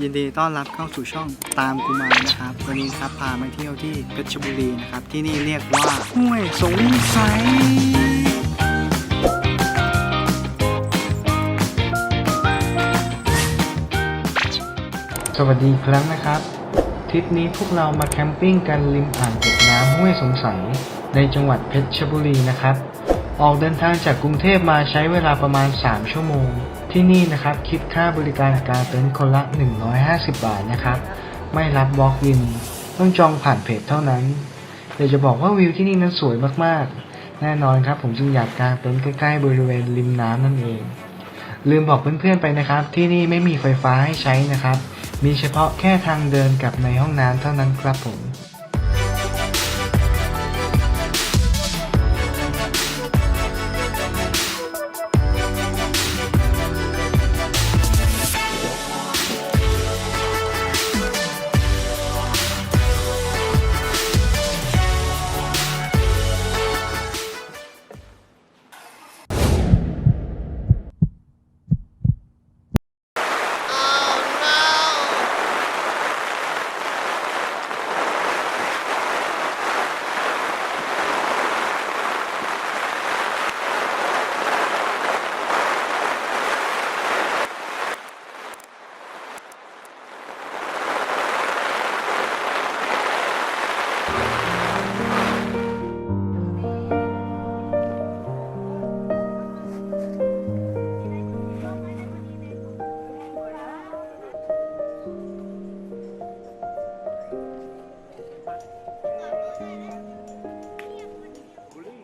ยินดีต้อนรับเข้าสู่ช่องตามกูมานะครับ วันนี้ครับพามาเที่ยวที่เพชรบุรีนะครับ ที่นี่เรียกว่าห้วยสงสัยสวัสดีครั้งนะครับ ทริปนี้พวกเรามาแคมปิ้งกันริมอ่างเก็บน้ำห้วยสงสัย ในจังหวัดเพชรบุรีนะครับ ออกเดินทางจากกรุงเทพมาใช้เวลาประมาณ 3 ชั่วโมง ที่นี่นะครับคิดค่าบริการการเต็นท์คนละ 150 บาทนะครับ ไม่รับ walk in ต้องจองผ่านเพจเท่านั้นเดี๋ยวจะบอกว่าวิวที่นี่นั้นสวยมากๆ แน่นอนครับ ผมจึงอยากกางเต็นท์ใกล้ๆบริเวณริมน้ำนั่นเอง ลืมบอกเพื่อนๆไปนะครับ ที่นี่ไม่มีไฟฟ้าให้ใช้นะครับ มีเฉพาะแค่ทางเดินกับในห้องน้ำเท่านั้นครับผม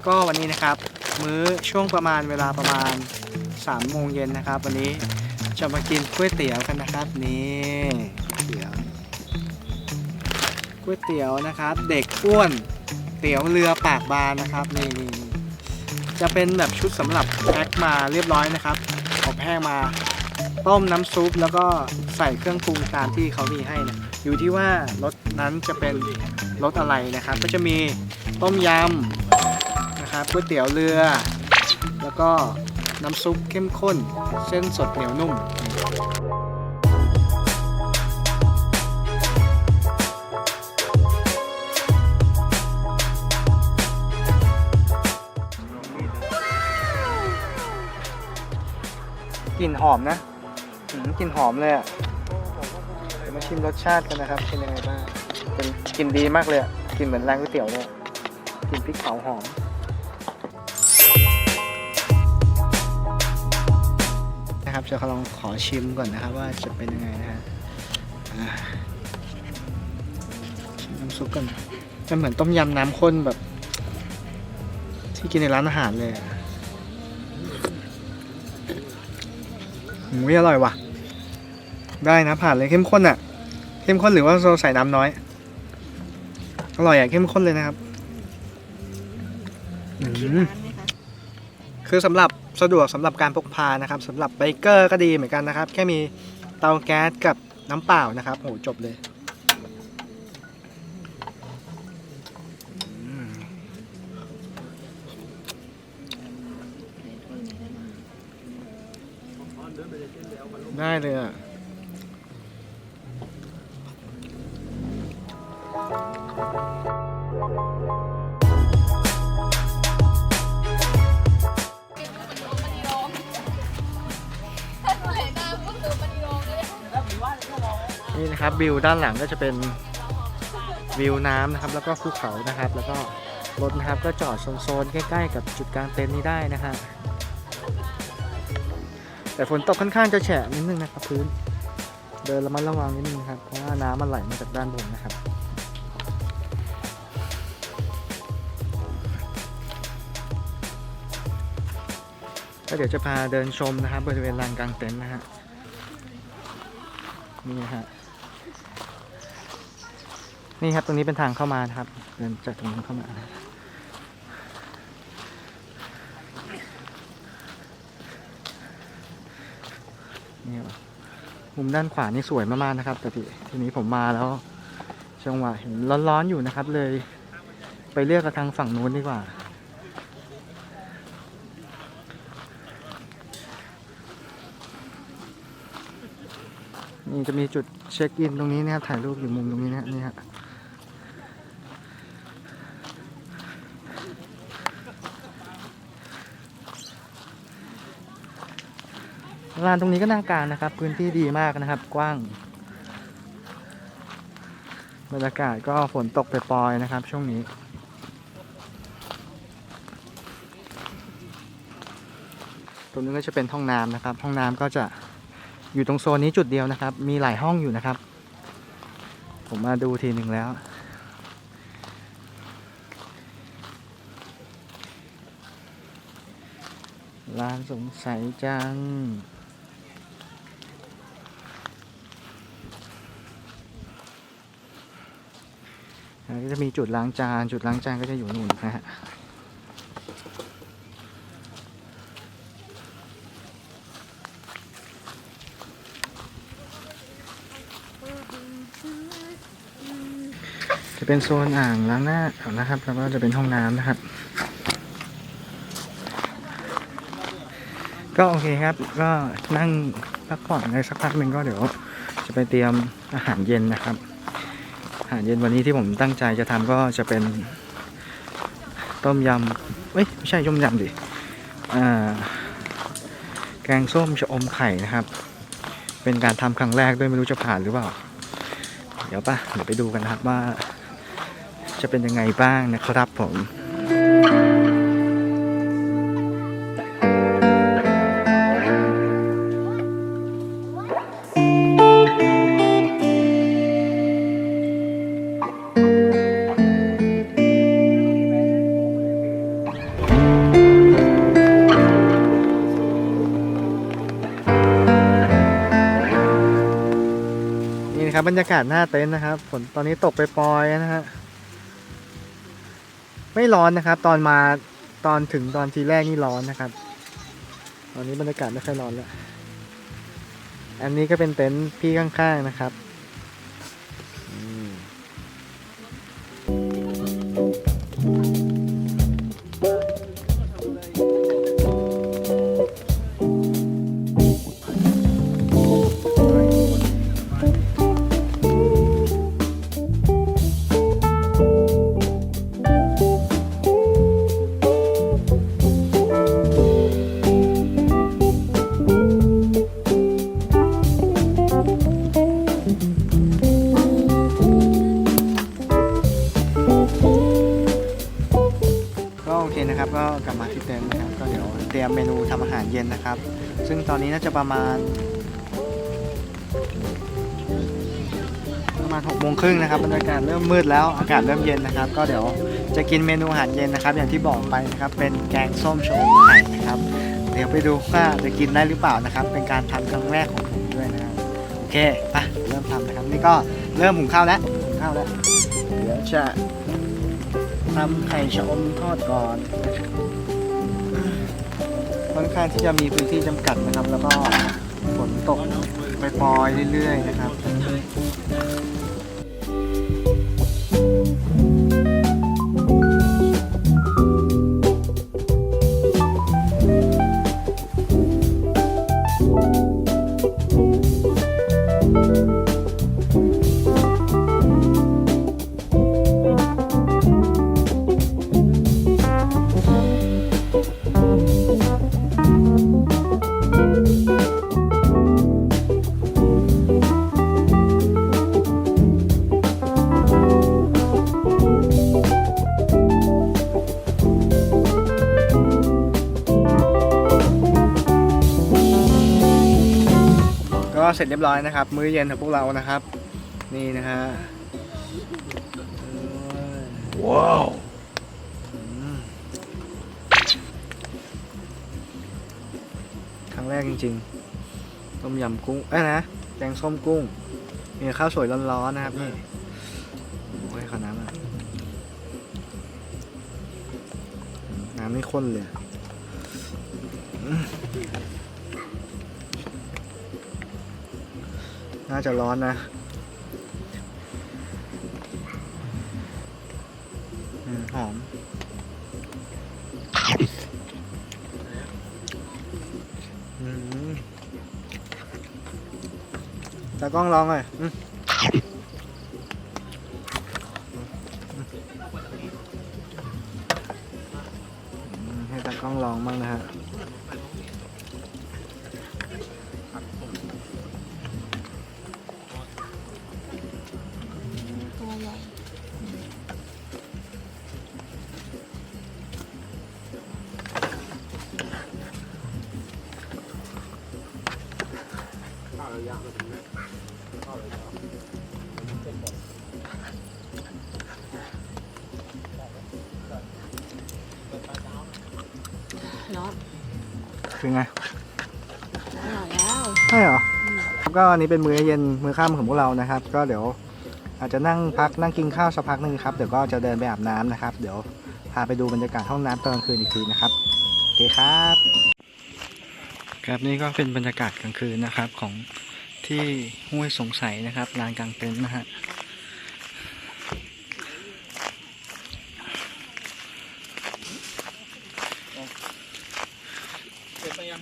ก็วันนี้นะครับ มื้อช่วงประมาณเวลาประมาณ3โมงเย็นนะครับ วันนี้จะมากินก๋วยเตี๋ยวกันนะครับนี่ก๋วยเตี๋ยวก๋วยเตี๋ยวนะครับ เด็กอ้วนเตี๋ยวเรือปากบานนะครับนี่นี่จะเป็นแบบชุดสำหรับแพ็คมาเรียบร้อยนะครับอบแห้งมาต้มน้ำซุปแล้วก็ใส่เครื่องปรุงตามที่เขามีให้นะอยู่ที่ว่ารสนั้นจะเป็นรสอะไรนะครับ ก็จะมีต้มยำ นะครับก๋วยเตี๋ยวเรือ แล้วก็น้ำซุปเข้มข้น เส้นสดเหนียวนุ่ม กลิ่นหอมนะอืมกลิ่นหอมเลยอะเดี๋ยวมาชิมรสชาติกันนะครับ เป็นยังไงบ้างเป็นกลิ่นดีมากเลยอะกลิ่นเหมือนร้านก๋วยเตี๋ยวเลยอะกลิ่นพริกเผาหอม จะลองขอชิมก่อนนะครับ ว่าจะเป็นยังไงนะฮะชิมน้ำซุปก่อนมันเหมือนต้มยำน้ำข้นแบบ ที่กินในร้านอาหารเลยอะหูยอร่อยว่ะ ได้นะผ่านเลยเข้มข้นอะ เข้มข้นหรือว่าเราใส่น้ำน้อย อร่อยอะเข้มข้นเลยนะครับ อืม คือสำหรับสะดวกสำหรับการพกพานะครับสำหรับไบเกอร์ก็ดีเหมือนกันนะครับ แค่มีเตาแก๊สกับน้ำเปล่านะครับโหจบเลยได้เลยอะ นี่นะครับวิวด้านหลังก็จะเป็นวิวน้ำนะครับ แล้วก็ภูเขานะครับ แล้วก็รถนะครับก็จอดโซนๆใกล้ ๆ กับจุดกลางเต็นท์นี้ได้นะฮะแต่ฝนตกค่อนข้างจะแฉะนิดนึงนะครับพื้น เดินระมัดระวังนิดนึงครับเพราะว่าน้ำมันไหลมาจากด้านบนนะครับก็เดี๋ยวจะพาเดินชมนะครับบริเวณลานกลางเต็นท์นะฮะนี่ฮะ นี่ครับตรงนี้เป็นทางเข้ามาครับ เดินจากตรงนี้เข้ามานะนี่ว่ะมุมด้านขวานี่สวยมากๆนะครับแต่ทีทีนี้ผมมาแล้วจังหวะเห็นร้อนๆอยู่นะครับ เลย ไปเลือกกับทางฝั่งนู้นดีกว่า นี่จะมีจุดเช็คอินตรงนี้นะครับถ่ายรูปอยู่มุมตรงนี้นะนี่ฮะ ลานตรงนี้ก็น่าการนะครับ พื้นที่ดีมากนะครับ กว้าง บรรยากาศก็ฝนตกปปลอยๆนะครับ ช่วงนี้ ตรงนี้ก็จะเป็นห้องน้ำนะครับ ห้องน้ำก็จะอยู่ตรงโซนนี้จุดเดียวนะครับ มีหลายห้องอยู่นะครับ ผมมาดูทีหนึ่งแล้วร้านสงสัยจัง แล้ว ก็จะมีจุดล้างจาน จุดล้างจานก็จะอยู่นู่นนะฮะจะเป็นโซนอ่างล้างหน้านะครับ แล้วก็จะเป็นห้องน้ำนะครับ ก็โอเคครับ ก็นั่งพักผ่อนในสักพักหนึ่งก็เดี๋ยว จะไปเตรียมอาหารเย็นนะครับ อาหารเย็นวันนี้ที่ผมตั้งใจจะทำก็จะเป็นต้มยำเอ้ยไม่ใช่ต้มยำดิแกงส้มชะอมไข่นะครับ เป็นการทำครั้งแรกด้วยไม่รู้จะผ่านหรือเปล่า เดี๋ยวป่ะเดี๋ยวไปดูกันนะครับว่า จะเป็นยังไงบ้างนะครับผม บรรยากาศหน้าเต็นท์นะครับฝนตอนนี้ตกไปปลอยนะฮะไม่ร้อนนะครับ ตอนมาตอนถึงตอนทีแรกนี่ร้อนนะครับ ตอนนี้บรรยากาศไม่ค่อยร้อนแล้ว อันนี้ก็เป็นเต็นท์พี่ข้างๆนะครับ ซึ่งตอนนี้น่าจะประมาณ ประมาณหกโมงครึ่งนะครับบรรยากาศเริ่มมืดแล้วอากาศเริ่มเย็นนะครับ ก็เดี๋ยวจะกินเมนูอาหารเย็นนะครับ อย่างที่บอกไปนะครับ เป็นแกงส้มโชมไข่นะครับ เดี๋ยวไปดูว่าจะกินได้หรือเปล่านะครับ เป็นการทำครั้งแรกของผมด้วยนะครับโอเคไปเริ่มทำนะครับนี่ก็เริ่มหุงข้าวแล้วหุงข้าวแล้วเดี๋ยวจะทำไข่ชะอมทอดก่อนค่ อนข้างที่จะมีพื้นที่จำกัดนะครับ แล้วก็ฝนตกปล่อยๆเรื่อย ๆ นะครับ เสร็จเรียบร้อยนะครับ มื้อเย็นของพวกเรานะครับ นี่นะฮะว้าวครั้งแรกจริงๆ ต้มยำกุ้งเอ้ยนะ แกงส้มกุ้งมีข้าวสวยร้อนๆนะครับนี่โอ้ยขอน้ำอะน้ำไม่ข้นเลย น่าจะร้อนนะอหอม ตากล้องลองหน่อยให้ตากล้องลองบ้างนะฮะ เนาะเป็นไงอร่อยแล้วใช่เหรอครับก็อันนี้เป็นมื้อเย็นมื้อค่ำของพวกเรานะครับ ก็เดี๋ยว อาจจะนั่งพักนั่งกินข้าวสักพักหนึงครับเดี๋ยวก็จะเดินไปอาบน้ำนะครับ เดี๋ยวพาไปดูบรรยากาศห้องน้ำตอนกลางคืนอีกทีนะครับโอเคครับ ครับนี่ก็เป็นบรรยากาศกลางคืนนะครับของที่ห้วยสงสัยนะครับลานกลางเต็นท์นะฮะ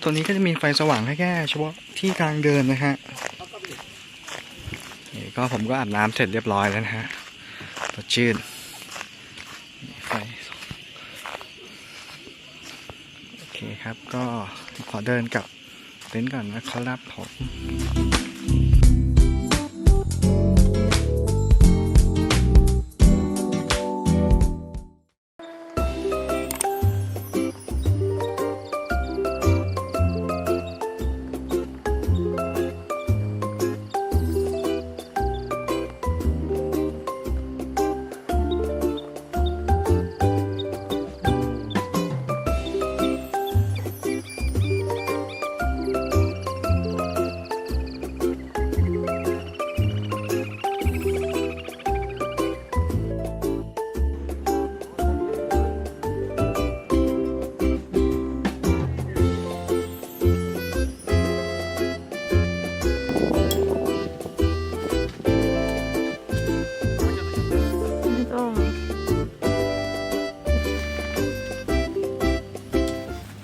ตัวนี้ก็จะมีไฟสว่างแค่แค่เฉพาะที่ทางเดินนะฮะนี่ก็ผมก็อาบน้ำเสร็จเรียบร้อยแล้วนะฮะสดชื่นไฟโอเคครับก็ขอเดินกลับ เต็นก่อนนะครับผม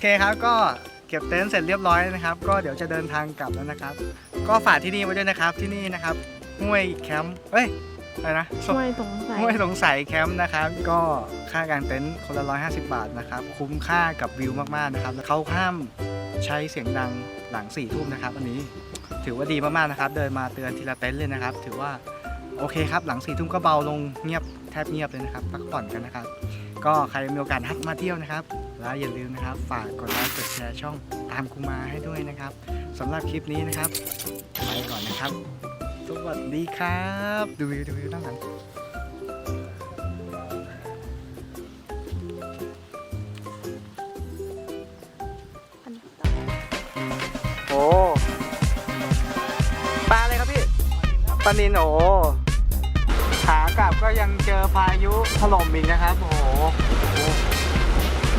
เคครับก็เก็บเต็นท์เสร็จเรียบร้อยนะครับ ก็เดี๋ยวจะเดินทางกลับแล้วนะครับ ก็ฝากที่นี่ไว้ด้วยนะครับที่นี่นะครับห้วยแคมป์เอ้ยอะไรนะช่วยสงสัยห้วยสงสัยแคมป์นะครับ ก็ค่ากางเต็นท์คนละ150 บาทนะครับ คุ้มค่ากับวิวมากๆนะครับแล้วเขาห้ามใช้เสียงดังหลังสี่ทุ่มนะครับ อันนี้ถือว่าดีมากๆนะครับ เดินมาเตือนทีละเต็นท์เลยนะครับ ถือว่าโอเคครับ หลังสี่ทุ่มก็เบาลงเงียบแทบเงียบเลยนะครับพักผ่อนกันนะครับ ก็ใครมีโอกาสฮักมาเที่ยวนะครับ แล้วอย่าลืมนะครับ ฝากกดไลค์กดแชร์ช่องตามกูมาให้ด้วยนะครับสำหรับคลิปนี้นะครับไปก่อนนะครับ สวัสดีครับ ดูวิวดูวิวด้านหลังโอ้ปลาอะไรครับพี่ปลานินโอขากลับก็ยังเจอพายุถล่มอีกนะครับ โอ้โห